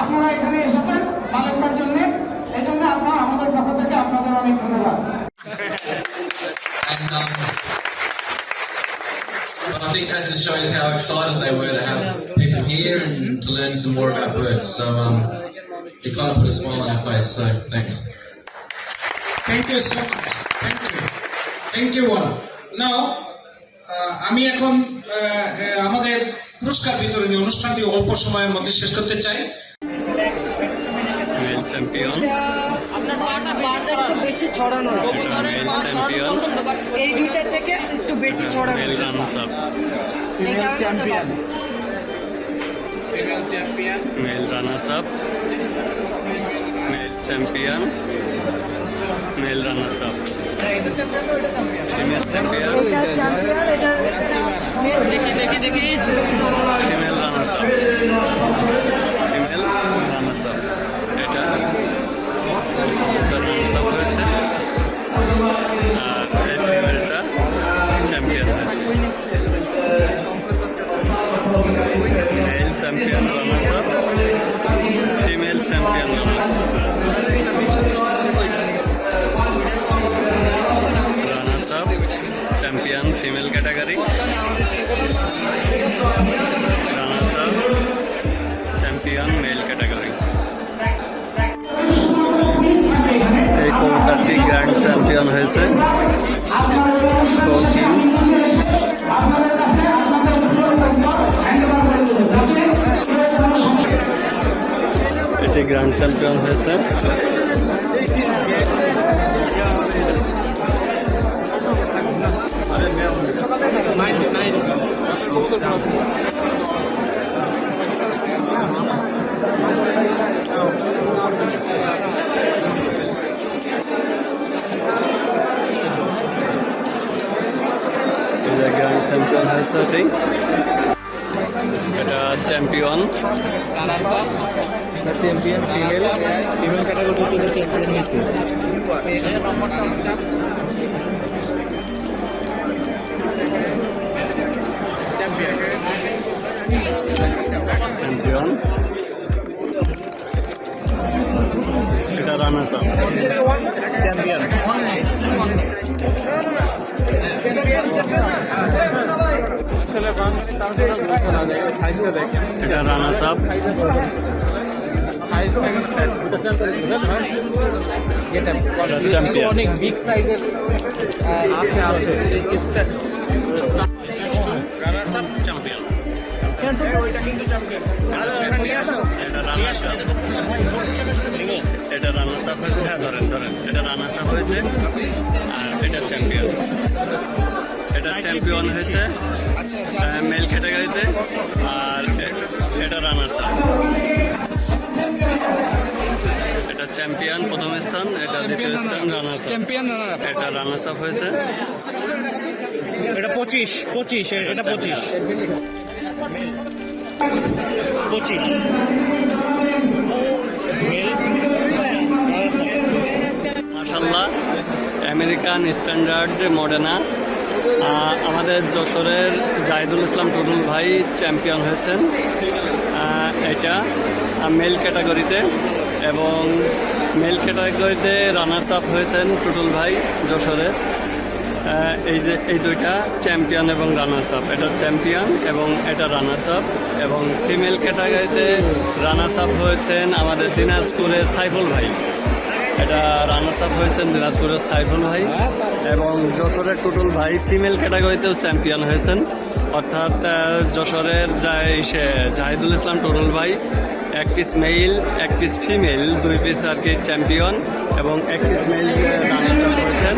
আপনারা এখানে এসেছেন মালিকবার জন্য এই জন্য আপনার আমাদের পক্ষ থেকে আপনাদের অনেক ধন্যবাদ And um, I think that just shows how excited they were to have people here and to learn some more about birds. So um, it kind of put a smile on our face. So thanks. Thank you so much thank you thank you one now আমি এখন আমাদের পুরস্কার বিতরণী অনুষ্ঠানটি অল্প সময়ের মধ্যে শেষ করতে চাই চ্যাম্পিয়ন বেশি ছড়ানো মেল চ্যাম্পিয়ন এই দুইটা থেকে একটু বেশি ছড়ানো male runners up champion male runners up male champion male runners up female champion দেখি দেখি দেখি female runners up male champion runners up female champion runners up champion female category runners up champion male category এই কবুতরটি grand champion হয়েছে coaching এটি grand champion হয়েছে grand champion হয়েছে এটি ফিমেল ফিমেল ক্যাটাগরিতে এটা চ্যাম্পিয়ন হয়েছে চ্যাম্পিয়ন এটা আপ চ্যাম্পিয়ন এটা এটা চ্যাম্পিয়ন অনেক বিগ সাইজের আছে আছে এটা রানার্স আপ হয়েছে হ্যাঁ ধরেন ধরেন এটা রানার্স আপ হয়েছে আর এটা চ্যাম্পিয়ন এটা চ্যাম্পিয়ন হয়েছে মেল ক্যাটাগরিতে আর এটা রানার্স আপ রানার্স আপ এটা রানার্স আপ হয়েছে। এটা পঁচিশ পঁচিশ এটা পঁচিশ। পঁচিশ। মাশাল্লাহ আমেরিকান স্ট্যান্ডার্ড মডেনা। আমাদের যশোরের জাহিদুল ইসলাম টুডুল ভাই চ্যাম্পিয়ন হয়েছেন। এটা মেল ক্যাটাগরিতে এবং মেল ক্যাটাগরিতে রানার্স আপ হয়েছেন টুটুল ভাই যশোরে। এই যে, এই দুইটা চ্যাম্পিয়ন এবং রানার্স আপ এটা চ্যাম্পিয়ন এবং এটা রানার্স আপ এবং ফিমেল ক্যাটাগরিতে রানার্স আপ হয়েছেন আমাদের দিনাজপুরের সাইফুল ভাই। এটা রানার্স হয়েছেন দিনাজপুরের সাইফুল ভাই এবং যশোরের টুটুল ভাই ফিমেল ক্যাটাগরিতেও চ্যাম্পিয়ন হয়েছেন। অর্থাৎ যশোরের সে জাহিদুল ইসলাম টুটুল ভাই, এক পিস মেল এক পিস ফিমেল দুই পিস আর কি চ্যাম্পিয়ন এবং এক পিস মেল রানার্স আপ হয়েছেন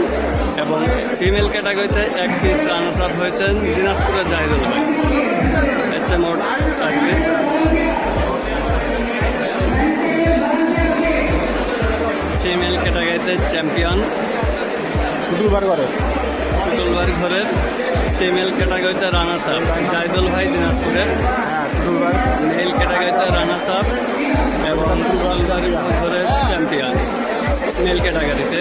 এবং ফিমেল ক্যাটাগরিতে এক পিস রানার্স আপ হয়েছেন দিনাজপুরের জাহিদুল ভাই। হচ্ছে মোট চার ক্যাটাগরিতে চ্যাম্পিয়ন। দুবার করে। টুটুলবার ঘরের ফিমেল ক্যাটাগরিতে রানা আপ জাহিদুল ভাই দিনাজপুরের হ্যাঁ মেল ক্যাটাগরিতে রানা সাহ এবং টুটুলবার ঘরের চ্যাম্পিয়ন মেল ক্যাটাগরিতে।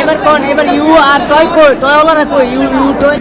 এবার কোন এবার ইউ আর টয় কই টয় ওলারা কই? ইউ ইউ টয়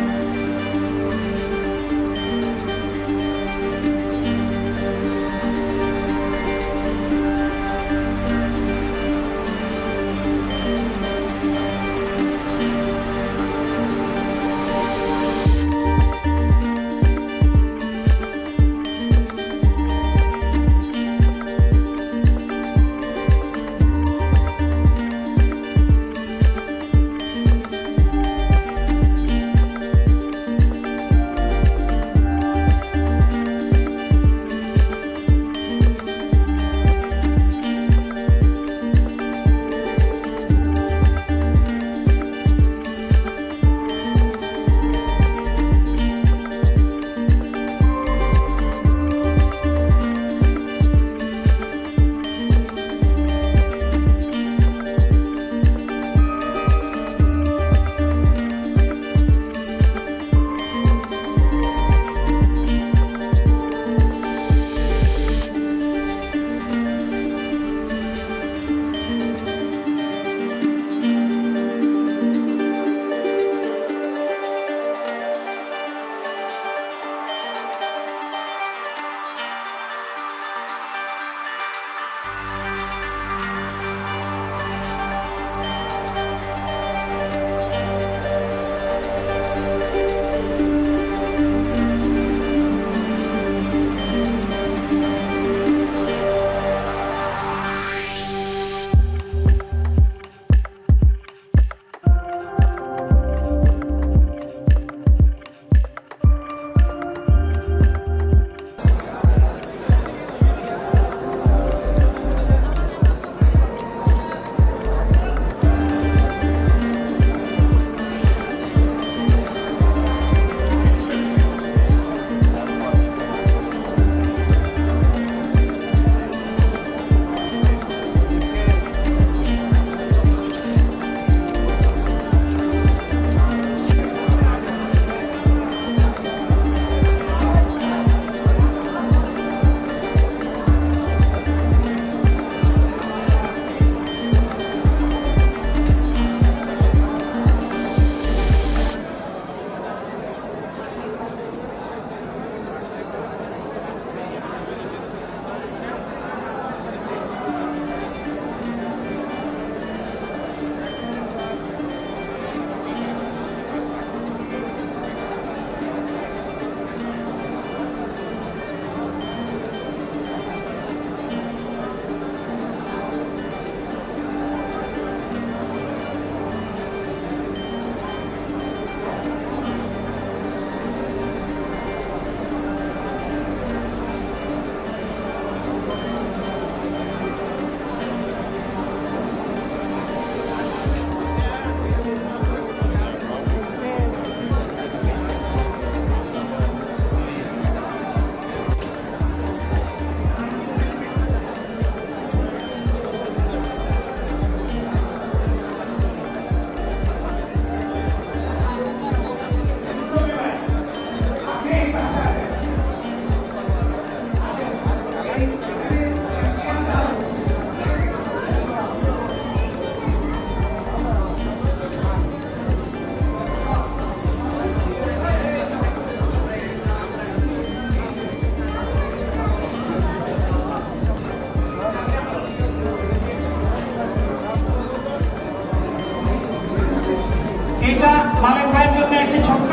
একটি ছোট্ট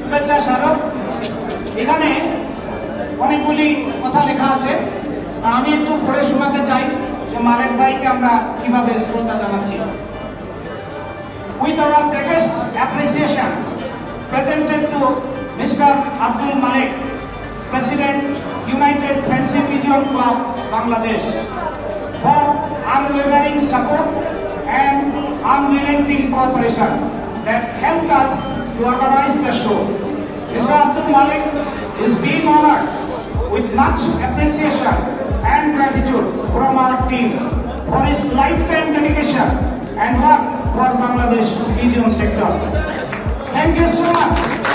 শুভেচ্ছা স্মারক এখানে অনেকগুলি কথা লেখা আছে আমি একটু পড়ে শোনাতে চাই যে মালেক ভাইকে আমরা কীভাবে শ্রদ্ধা জানাচ্ছি With our greatest appreciation presented to Mr. Abdul Malik, President, United Friendship Region Club, Bangladesh, for unwavering support and unrelenting cooperation. That helped us to organize the show. Mr. Abdul Malik is being honored with much appreciation and gratitude from our team for his lifetime dedication and work for Bangladesh region sector. Thank you so much.